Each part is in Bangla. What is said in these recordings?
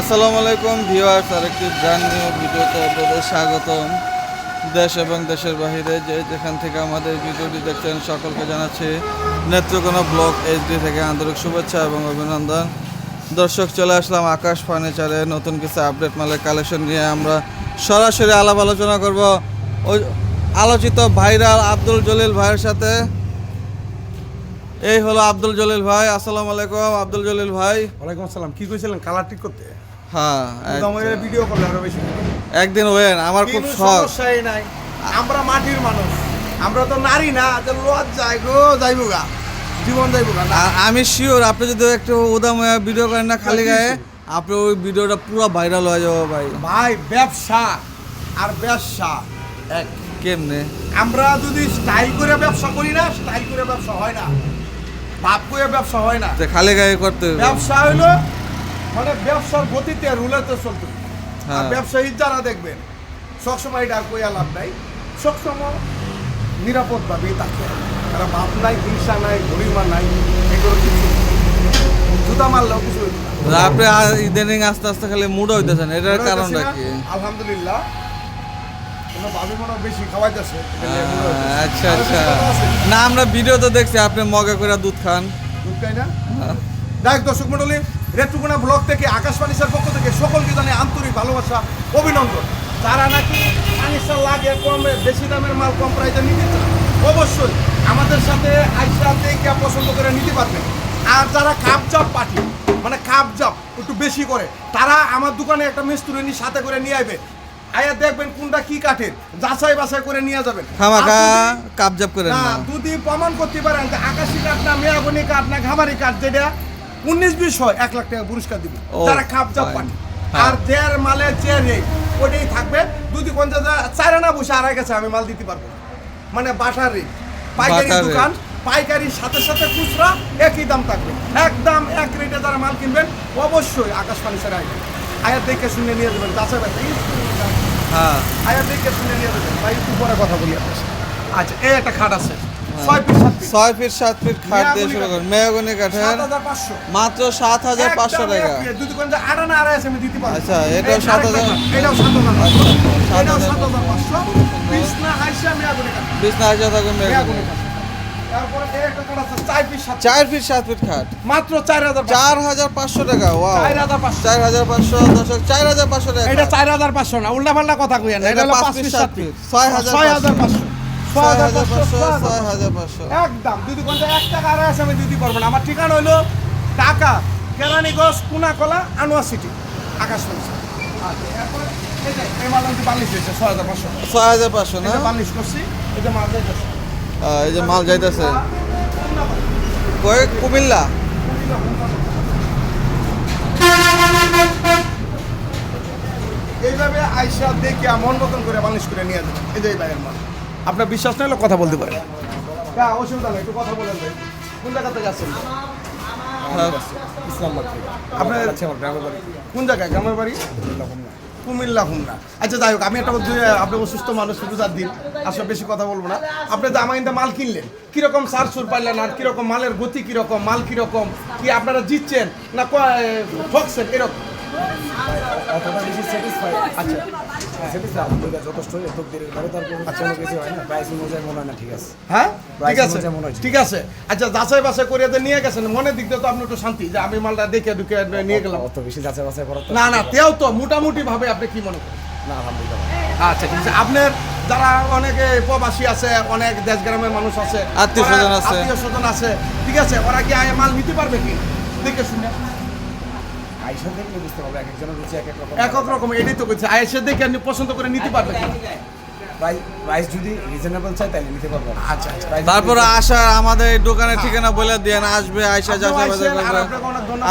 আসসালামু আলাইকুম ভিউয়ার্স, আরেকটি ব্র্যান্ড নিউ ভিডিওতে আপনাদের স্বাগতম। দেশ এবং দেশের বাহিরে যে যেখান থেকে আমাদের ভিডিওটি দেখছেন, সকলকে জানাচ্ছি নেত্রকোনা ব্লক এইচডি থেকে আন্তরিক শুভেচ্ছা এবং অভিনন্দন। দর্শক, চলে আসলাম আকাশ ফার্নিচারে। নতুন কিছু আপডেট মালের কালেকশন নিয়ে আমরা সরাসরি আলাপ আলোচনা করব। ওই আলোচিত ভাইরাল আব্দুল জলিল ভাইয়ের সাথে। এই হলো আব্দুল জলিল ভাই। আসসালামু আলাইকুম আব্দুল জলিল ভাই। ওয়ালাইকুম আসসালাম। কি কইছিলেন? কালার ঠিক করতে? হ্যাঁ আমাদের ভিডিও করলে আরও বেশি একদিন ওয়েন আমার খুব শখ। সমস্যাই নাই। আমরা মাটির মানুষ। আমরা তো নারী না যে লজ যাই গো যাইবো গা। জীবন যাইবো গা আমি শিওর আপনি যদি একটু উদাময়া ভিডিও করেন না খালি গায়ে আপনি ওই ভিডিওটা পুরো ভাইরাল হয়ে যাবে ভাই। ভাই ব্যবসা আর ব্যবসা। এক কেমনে? আমরা যদি স্টাইল করে ব্যবসা করি না স্টাইল করে ব্যবসা হয় না। ভাব করে ব্যবসা হয় না। যে খালি গায়ে করতে ব্যবসা হইল মানে ব্যবসার গতিতে রুলেতে চলতে হবে। আর হ্যাঁ। ব্যবসায়ী যারা দেখবেন সবসময় এটা আর কইয়া লাভ নাই সবসময় নিরাপদভাবেই থাকে তারা বাপ নাই হিংসা নাই গরিমা নাই এগুলো কিছু। জুতা মারলেও কিছু আপনি ইদানিং আস্তে আস্তে খালি মুড হইতেছেন এটার কারণটা কি আলহামদুলিল্লাহ। আচ্ছা আচ্ছা? না আমরা ভিডিও তো দেখছি আপনি মগে করে দুধ খান দুধ খাই না দেখ দর্শক মন্ডলী রেটুকুনা ব্লক থেকে আকাশবাণী স্যার পক্ষ থেকে সকলকে জানে আন্তরিক ভালোবাসা অভিনন্দন। তারা নাকি ফার্নিচার লাগে কম বেশি দামের মাল কম প্রাইসে নিতে চান অবশ্যই আমাদের সাথে আইসা দেখে পছন্দ করে নিতে পারবেন। আর যারা কাপজাপ পার্টি মানে কাপজাপ একটু বেশি করে তারা আমার দোকানে একটা মিস্ত্রি নিয়ে সাথে করে নিয়ে আসবে আয়া দেখবেন কোনটা কি কাঠের যাচাই বাছাই করে নিয়ে যাবেন। যদি- কাবজাব না না? যদি প্রমাণ করতে পারেন যে আকাশি কাঠ না মেয়াগুনি কাঠ না ঘামারি কাঠ যেটা উনিশ বিশ হয় এক লাখ টাকা পুরস্কার দিবে। যারা খাপ জাপ fine. পানি হ্যাঁ। আর যার মালের যে রেট ওটাই থাকবে। যদি পঞ্চাশ চার আনা বসে আড়াই গেছে আমি মাল দিতে পারব মানে বাটার রেট পাইকারি দোকান পাইকারির সাথে সাথে খুচরা একই দাম থাকবে। একদম এক রেটে যারা মাল কিনবেন অবশ্যই আকাশ পানি ছাড়া আসবেন আয়ার দেখে শুনে নিয়ে যাবেন। যাচাই বাছাই হ্যাঁ। আয়ার দেখে শুনে নিয়ে যাবেন। ভাই একটু পরে কথা বলি আপনার আচ্ছা এই একটা খাট আছে। ছয় ফিট সাত ফিট। খাট দিয়ে শুরু করেন। কাঠের মাত্র সাত হাজার পাঁচশো টাকা। আচ্ছা, এটাও সাত হাজার। বিছনা হাজার থাকবে চার ফিট সাত ফিট। খাট। মাত্র চার হাজার পাঁচশো। চার হাজার পাঁচশো টাকা ওয়াও চার হাজার পাঁচশো। চার হাজার পাঁচশো চার হাজার পাঁচশো টাকা। এটা চার হাজার পাঁচশো না উল্টা পাল্টা কথা কইয়া না এটা পাঁচ পিস সাত পিস। ছয় হাজার ছয় হাজার পাঁচশো। একদম কোন এক টাকা আমি দিতে পারব না। আমার ঠিকানা হইল ঢাকা কেরানীগঞ্জ কুনাকলা আনোয়ার সিটি আকাশ আচ্ছা ছয় হাজার পাঁচশো। না? এই যে মাল যাইতেছে। কয়েক কুমিল্লা? এইভাবে আইসা দেখে মন মতন করে বালিশ করে নিয়ে যাবেন এই যে এই বাইরের মাল। আপনার বিশ্বাস না হলে কথা বলতে পারেন। হ্যাঁ অসুবিধা নেই একটু কথা বলেন ভাই। কোন জায়গা থেকে আসছেন হ্যাঁ, ইসলামবাদ থেকে। আপনার কোন জায়গায়? গ্রামের বাড়ি? কুমিল্লা হুমনা আচ্ছা যাই হোক আমি একটা বলছি আপনি অসুস্থ মানুষ রোজার দিন আসলে বেশি কথা বলব না। আপনি তো আমার ইন্দা মাল কিনলেন। কীরকম সার সুর পাইলেন আর কীরকম মালের গতি কীরকম মাল কীরকম কি আপনারা জিতছেন না ঠকছেন এরকম? অতটা বেশি আচ্ছা। হয়। মনে হয় ঠিক আছে। হ্যাঁ? মনে আচ্ছা যাচাই বাছাই করে নিয়ে গেছেন। মনের দিক দিয়ে তো আপনি একটু শান্তি যে আমি মালটা দেখে ঢুকে নিয়ে গেলাম। অত বেশি যাচাই বাছাই করার না না তেও তো মোটামুটি ভাবে আপনি কি মনে করেন? না আলহামদুলিল্লাহ আচ্ছা ঠিক আছে। আপনার যারা অনেকে প্রবাসী আছে অনেক দেশ গ্রামের মানুষ আছে আত্মীয়স্বজন আছে। আত্মীয় স্বজন আছে ঠিক আছে ওরা কি আয় মাল নিতে পারবে কি? দেখে শুনে। আইসা দেখলে বুঝতে পারবে এক একজনের রুচি এক এক রকম এক এক রকম এটাই তো বলছে। আয়েসে দেখে আপনি পছন্দ করে নিতে পারবে কি? প্রাইস যদি রিজনেবল চাই তাহলে নিতে পারব। আচ্ছা আচ্ছা। তারপর আসা আমাদের দোকানের ঠিকানা বলে দেন আসবে যাচাই করবে।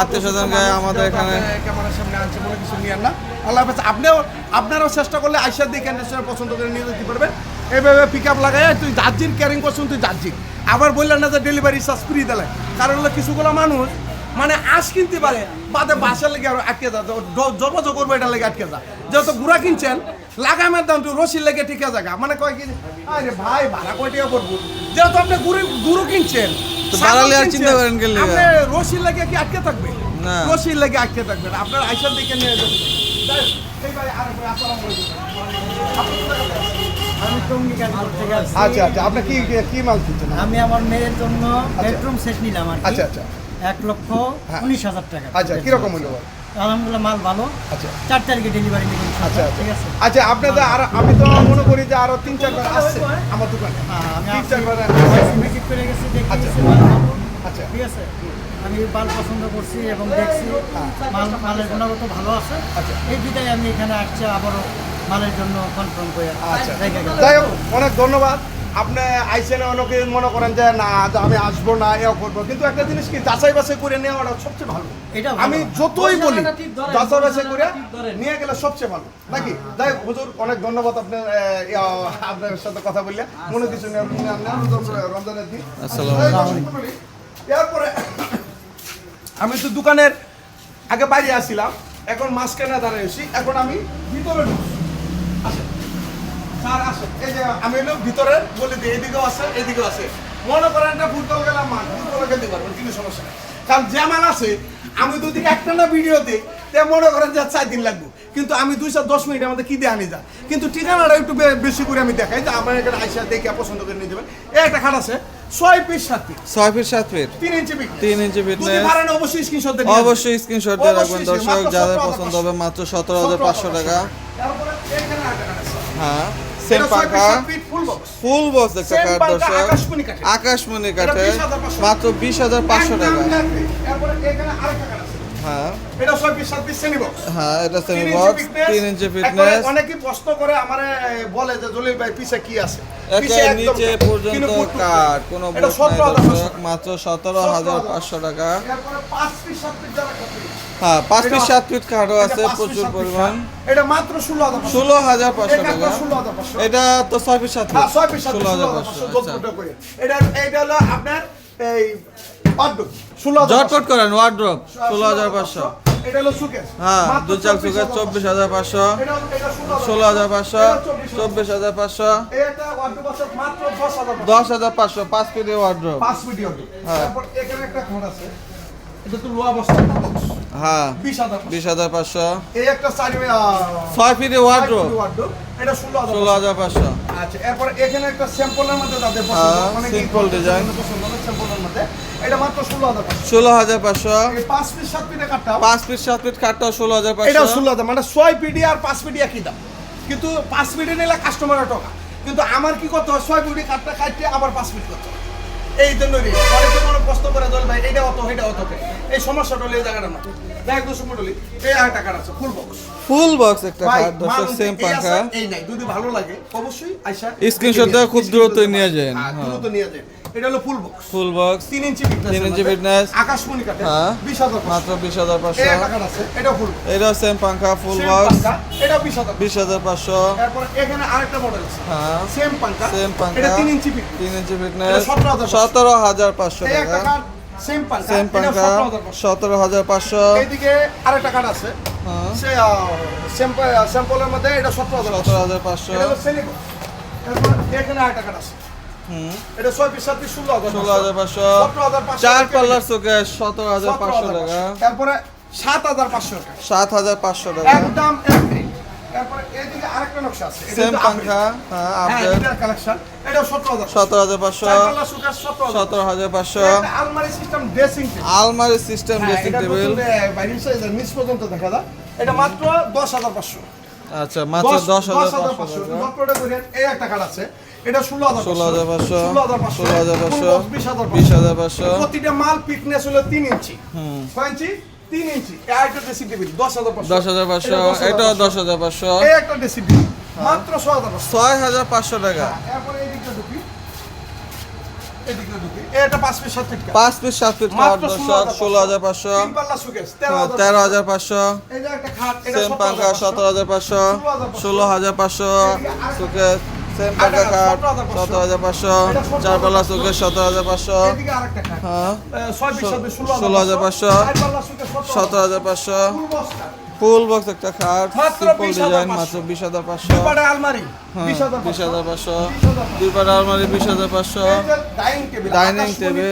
আত্মীয় স্বজনকে আমাদের এখানে ক্যামেরার সামনে আনছে বলে কিছু নিয়েন না। আল্লাহ হাফেজ আপনিও আপনারাও চেষ্টা করলে আইসা দেখে নিশ্চয় পছন্দ করে নিয়ে যেতে পারবেন। এভাবে পিক আপ লাগাই তুই জার্জির ক্যারিং করছেন তুই জার্জির আবার বললেন না যে ডেলিভারি চার্জ ফ্রি দিলে কারণ হলো কিছুগুলো মানুষ মানে আঁশ কিনতে পারে। বাদে বাসার লেগে আরও আটকে যা জবজ করব এটা লেগে আটকে যা যেহেতু গুড়া কিনছেন লাগামের দাম তুই রসির লেগে টিকে জায়গা মানে কয় কি আরে ভাই ভাড়া কয় টাকা পড়ব? যেহেতু আপনি গুরু গুরু কিনছেন তো বাড়ালে আর চিন্তা করেন কি লিগা? আপনি রসির লেগে কি আটকে থাকবে? না। লেগে আটকে থাকবেন আপনার আইসার দিকে নিয়ে যাবেন। আচ্ছা আচ্ছা। আপনি কি কি মাল কিনছেন? আমি আমার মেয়ের জন্য বেডরুম সেট নিলাম আচ্ছা আচ্ছা। এক লক্ষ হ্যাঁ। উনিশ হাজার টাকা। আচ্ছা কীরকম ভাই? আলহামদুলিল্লাহ মাল ভালো। আচ্ছা। চার তারিখে ডেলিভারি নেবেন আচ্ছা আচ্ছা। ঠিক আছে। আচ্ছা আপনাদের আর আমি তো মনে করি যে আরও তিন চারবার আসছে আমার দোকানে। হ্যাঁ, আমি তিন চারবার ভিজিট করে গেছি দেখে আচ্ছা। আচ্ছা। ঠিক আছে। আমি মাল পছন্দ করছি এবং দেখছি মাল মালের গুণগত ভালো আছে। আচ্ছা। এই বিধায় আমি এখানে আসছি আবারও মালের জন্য কনফার্ম করে আচ্ছা। যাই হোক অনেক ধন্যবাদ। আপনি আইসেন অনেকে মনে করেন যে না আমি আসব না এও করব। কিন্তু একটা জিনিস কি যাচাই বাছাই করে নেওয়াটা সবচেয়ে ভালো। এটা আমি যতই বলি যাচাই বাছাই করে। নিয়ে গেলে সবচেয়ে ভালো। নাকি? যাই হুজুর অনেক ধন্যবাদ আপনার আপনার সাথে কথা বললে। মনে কিছু নেই আপনি নেন না, রমজান- রমজানের দিন। আচ্ছা, এরপরে আমি তো দোকানের আগে বাইরে আসছিলাম এখন মাঝখানে দাঁড়িয়েছি এখন আমি ভিতরে ঢুকছি। আসেন। স্যার এই যে আমি হলো ভিতরে বলে দিই এদিকেও আছে এদিকেও আছে। মনে করেন একটা ফুটবল মাঠ ফুটবল খেলতে পারবেন কোনো সমস্যা নেই। কারণ যেমন আছে আমি একটা না ভিডিও দিই তে মনে করেন যে চার দিন লাগবে। কিন্তু আমি দুইশো দশ মিনিটের মধ্যে কি দিয়ে আনি যা? কিন্তু ঠিকানাটা একটু বেশি করে আমি দেখাই। যে আমার এখানে আইসা দেখে পছন্দ করে নিয়ে যাবেন একটা খাট আছে ছয় পিস সাত পিস ছয় ফিট সাত ফিট তিন ইঞ্চি তিন ইঞ্চি অবশ্যই স্ক্রিনশট অবশ্যই স্ক্রিনশট দিয়ে রাখবেন। দর্শক যাদের পছন্দ হবে মাত্র সতেরো হাজার পাঁচশো টাকা। হ্যাঁ। সেম পাখা ফুল বক্স বক্স পাখা, দর্শক। আকাশমণি কাঠে মাত্র বিশ হাজার পাঁচশো টাকা। হ্যাঁ। এটা সেমি বক্স হ্যাঁ এটা semi box fitness। Inch fitness অনেকেই প্রশ্ন করে আমারে বলে যে জলিল ভাই পিছে কি আছে? পিছে নিচে পর্যন্ত কাঠ কোনো 17,500 মাত্র সতেরো হাজার পাঁচশো টাকা। এরপরে পাঁচ পিস সাত পিস যারা খাবে, হ্যাঁ পাঁচ এটা- সাত কাঠও আছে প্রচুর পরিমাণ এটা মাত্র ষোলো হাজার ষোলো হাজার পাঁচশো টাকা। এটা তো ছয় সাত হ্যাঁ, ছয় পিস ষোলো হাজার পাঁচশো আচ্ছা করে। এটা হলো আপনার এই জটপট করেন ওয়ার্ড্রপ ষোলো হাজার পাঁচশো এটা সুকেশ হ্যাঁ দুই চাল 24,000 চব্বিশ হাজার পাঁচশো এটা এটা ষোলো হাজার পাঁচশো চব্বিশ হাজার পাঁচশো এটা ওয়ার্ডরোব আছে মাত্র 10000 টাকা দশ হাজার পাঁচশো পাঁচ ফিটে ওয়ার্ড্রপ ফিট হ্যাঁ। এটা তো লোয়া বস্তা হ্যাঁ 20000 বিশ এই একটা চারি ছয় ফিটে ওয়ার্ডরোব এটা 16000 ষোলো হাজার আচ্ছা এরপর এখানে একটা স্যাম্পলের মধ্যে তাদের অনেকে simple design। পছন্দ স্যাম্পলের মধ্যে। এটা মাত্র 16000 টাকা ষোলো হাজার পাঁচশো। এই পাঁচ পিস সাত পিসে কাটটা এটা মানে আর একই দাম। কিন্তু নিলে কাস্টমারের টাকা। কিন্তু আমার কি করতে হয়? ছয় পিডি কাঠটা কাটতে আবার পাঁচ পিড করতে হয়। এই জন্য অনেকে মনে প্রশ্ন করে দল ভাই এটা অত এটা অত। এই সমস্যাটা লিয়ে এই জায়গাটা না দেখ দোষ মন্ডলী এই আর টাকা আছে ফুল বক্স ফুল বক্স একটা কাঠ দর্শক সেম পাখা। এই নাই। যদি ভালো লাগে অবশ্যই আইসা Screenshot খুব দ্রুত নিয়ে যান, হ্যাঁ হ্যাঁ। দ্রুত নিয়ে যান। এটা হলো ফুল বক্স ফুল বক্স তিন ইঞ্চি ফিটনেস তিন ইঞ্চি fitness। আকাশমণি কাটে হ্যাঁ। মাত্র বিশ হাজার পাঁচশো। আছে। এটা ফুল এটা সেম পাখা ফুল বক্স পাঙ্খা, এটা বিশ হাজার বিশ হাজার পাঁচশো। তারপর এখানে আরেকটা মডেল আছে। হ্যাঁ। সেম পাঙ্কা সেম পাঙ্খা। এটা 3 ইঞ্চি পিক তিন ইঞ্চি এটা ফিটনেস 17,500 সতেরো হাজার পাঁচশো এই টাকা। সেম পাঙ্কা সেম পাঙ্খা। 17,500 সতেরো হাজার পাঁচশো। এইদিকে আরেকটা কার্ড আছে। হ্যাঁ। সে স্যাম্পল স্যাম্পলের মধ্যে এটা 17000 সতেরো হাজার পাঁচশো। এটা হলো সেলিকো তারপর এখানে আরেকটা কার্ড আছে। এটা 6 পিস 7 পিস 16000 ষোলো হাজার পাঁচশো। চার পাল্লার চোখে সতেরো হাজার পাঁচশো টাকা। তারপরে 7500 টাকা। সাত হাজার পাঁচশো টাকা। একদম তারপরে এইদিকে আরেকটা নকশা আছে। সেম পাঙ্খা হ্যাঁ কালেকশন এটা 17000 সতেরো হাজার পাঁচশো। চার পাল্লা সুকেশ 17000 সতেরো হাজার পাঁচশো। আলমারি সিস্টেম ড্রেসিং টেবিল আলমারি সিস্টেম হ্যাঁ, ড্রেসিং টেবিল নিচ পর্যন্ত দেখা যায়। এটা মাত্র 10,500 আচ্ছা মাত্র দশ হাজার পাঁচশো 10,500 টাকা। এই একটা কার্ড আছে। এটা 16,500 16,500 16,500 16,500 ফুল বক্স 20,500 বিশ হাজার পাঁচশো প্রতিটা মাল পিকনেস হলো 3 ইঞ্চি কয় ইঞ্চি 3 ইঞ্চি একটা ড্রেসিং টেবিল 10,500 দশ হাজার পাঁচশো এটা এটাও 10,500 দশ হাজার পাঁচশো একটা ড্রেসিং টেবিল মাত্র 6,500 ছয় হাজার পাঁচশো টাকা ঢুকি ঢুকি এই একটা 5 পিস 7 ফিট কাঠ। পাঁচ পিস সাত পিস খাওয়ার দর্শক ষোলো হাজার পাঁচশো সুকেশ তেরো হাজার পাঁচশো এই যে একটা খাট এটা সেম পাঙ্খা 17,500 সতেরো হাজার পাঁচশো ষোলো হাজার পাঁচশো সুকে সেম পাঙ্খা খাট সতেরো হাজার পাঁচশো চারপাল্লা সুকে সতেরো হাজার পাঁচশো হ্যাঁ ষোলো হাজার পাঁচশো। সতেরো হাজার পাঁচশো ফুল। বক্স একটা খাট সিম্পল 20,500 ডিজাইন মাত্র বিশ হাজার পাঁচশো হ্যাঁ বিশ হাজার পাঁচশো 20,500 দুই পাটা আলমারি বিশ হাজার পাঁচশো ডাইনিং টেবিল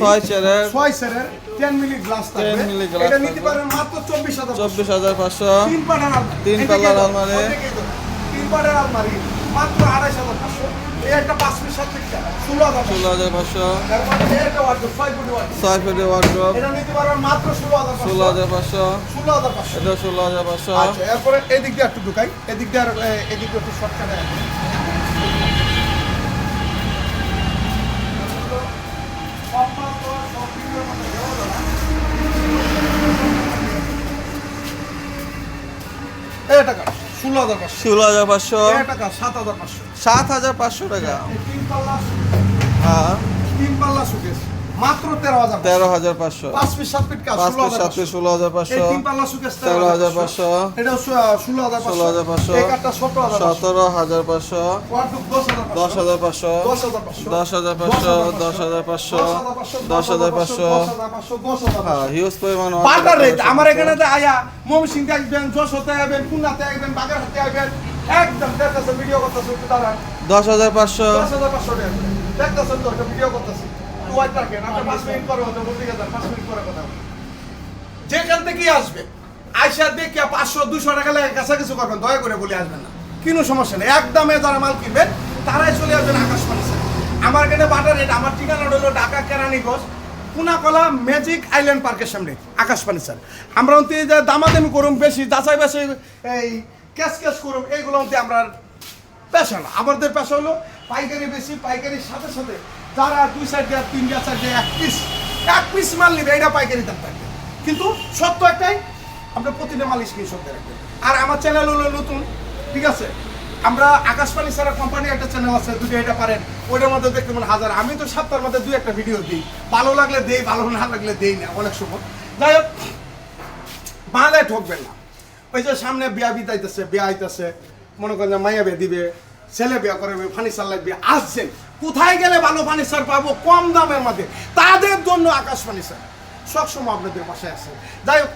ছয় চেয়ারের ছয় চেয়ারের টেন মিলি গ্লাস থাকবে 10 মিলি glass এটা নিতে থাকবে। পারেন মাত্র চব্বিশ হাজার পাঁচশো তিন পাল্লার আলমারি। মাত্র আড়াইশ হাজার পাঁচশো। একটা পাঁচ পিস সাত পিস ষোলো হাজার ষোলো হাজার পাঁচশো। একটা ওয়ার্ডরোব ছয় ফুটি ছয় ওয়ার্ড্রপ এটা নিতে পারবেন মাত্র ষোলো হাজার ষোলো হাজার পাঁচশো। ষোলো হাজার পাঁচশো। এটা ষোলো হাজার পাঁচশো। আচ্ছা এরপরে এদিক দিয়ে একটু ঢুকাই। এদিক দিয়ে আর এদিক দিয়ে একটু শর্টকাটে এই টাকা ষোলো হাজার পাঁচশো। ষোলো হাজার পাঁচশো। টাকা সাত হাজার পাঁচশো। টাকা। হ্যাঁ। তিন পাল্লা সুকেশ। মাত্র তেরো হাজার তেরো হাজার পাঁচশো পাঁচ পিস সাত পিস পাঁচ পিস সাত পিস ষোলো হাজার পাঁচশো তেরো হাজার পাঁচশো এটা ষোলো হাজার ষোলো হাজার পাঁচশো এই কাঠটা সতেরো হাজার পাঁচশো দশ হাজার পাঁচশো দশ হাজার পাঁচশো দশ হাজার পাঁচশো দশ হাজার পাঁচশো হ্যাঁ হিউজ পরিমাণ আমার এখানে আয়া মমসিংতে আসবেন যশোতে আসবেন খুলনাতে আসবেন বাগেরহাটে আসবেন একদম দেখতেছে ভিডিও করতেছে একটু দাঁড়ান দশ হাজার পাঁচশো দশ হাজার পাঁচশো দেখতেছেন তো একটা ভিডিও করতেছি যেখান থেকেই আসবে, আইসা দেখে পাঁচশো, দুশো টাকা লাগে কাছাকাছি করবেন, দয়া করে বলে আসবেন না। কোনো সমস্যা নেই একদমে যারা মাল কিনবেন, তারাই চলে আসবেন আকাশবাণী আমার এখানে বাটার রেট, আমার ঠিকানা হলো ঢাকা কেরানীগঞ্জ, পুনাকলা ম্যাজিক আইল্যান্ড পার্কের সামনে আকাশবাণী স্যার আমরা দামাদামি করুম, বেশি যাচাই বাছাই এই ক্যাশ ক্যাশ করুম, এইগুলো আমরা পেশা না আমাদের পেশা হলো পাইকারি বেশি, পাইকারির সাথে সাথে যারা দুই সাইড দেওয়া তিন দেওয়া চার দেওয়া এক পিস এক পিস মাল নিবে, এটা পাইকারি দাম থাকবে। কিন্তু সত্য একটাই, আমরা প্রতিটা মাল স্ক্রিনশট দিয়ে আর আমার চ্যানেল হলো নতুন, ঠিক আছে? আমরা আকাশবাণী সারা কোম্পানি একটা চ্যানেল আছে, যদি এটা পারেন, ওইটার মধ্যে দেখতে মানে হাজার। আমি তো সপ্তাহের মধ্যে দুই একটা ভিডিও দিই। ভালো লাগলে দেই, ভালো না লাগলে দেই না, অনেক সময়। যাই হোক, বাংলায় ঠকবেন না। ওই যে সামনে বিয়া বিতাইতেছে বিয়া আইতেছে মনে করেন মাইয়া বিয়া দিবে, ছেলে বিয়া করবে ফার্নিচার লাগবে, আসছেন। কোথায় গেলে ভালো ফার্নিচার পাবো? কম দামের মধ্যে। তাদের জন্য আকাশ ফার্নিচার সবসময় আপনাদের পাশে আছে। যাই হোক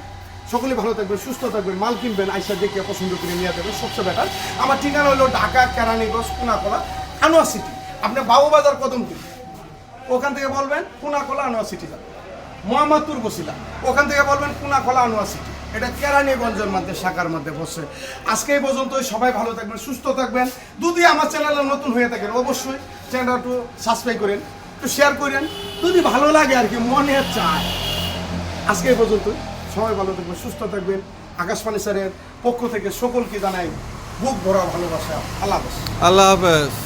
সকলে ভালো থাকবেন, সুস্থ থাকবেন, মাল কিনবেন, আইসা দেখে পছন্দ করে নিয়ে যাবেন, সবচেয়ে বেটার আমার ঠিকানা হলো ঢাকা, কেরানীগঞ্জ, কোনাকলা, আনোয়া সিটি আপনি বাবু বাজার কদমপুর। ওখান থেকে বলবেন, কোনাকলা, আনোয়া সিটি যাবেন। মোহাম্মদপুর বসিলা ওখান থেকে বলবেন কোনাখোলা আনোয়া সিটি এটা কেরানীগঞ্জের মধ্যে, শাখার মধ্যে বসে। আজকে এই পর্যন্ত সবাই ভালো থাকবেন, সুস্থ থাকবেন। যদি আমার চ্যানেলে নতুন হয়ে থাকেন, অবশ্যই চ্যানেলটা একটু সাবস্ক্রাইব করেন, একটু শেয়ার করেন। যদি ভালো লাগে আর কি, মনে চায়, আজকে এই পর্যন্ত সবাই ভালো থাকবেন, সুস্থ থাকবেন। আকাশবাণী স্যারের পক্ষ থেকে সকলকে জানাই, বুক ভরা ভালোবাসা। আল্লাহ হাফেজ। আল্লাহ হাফেজ।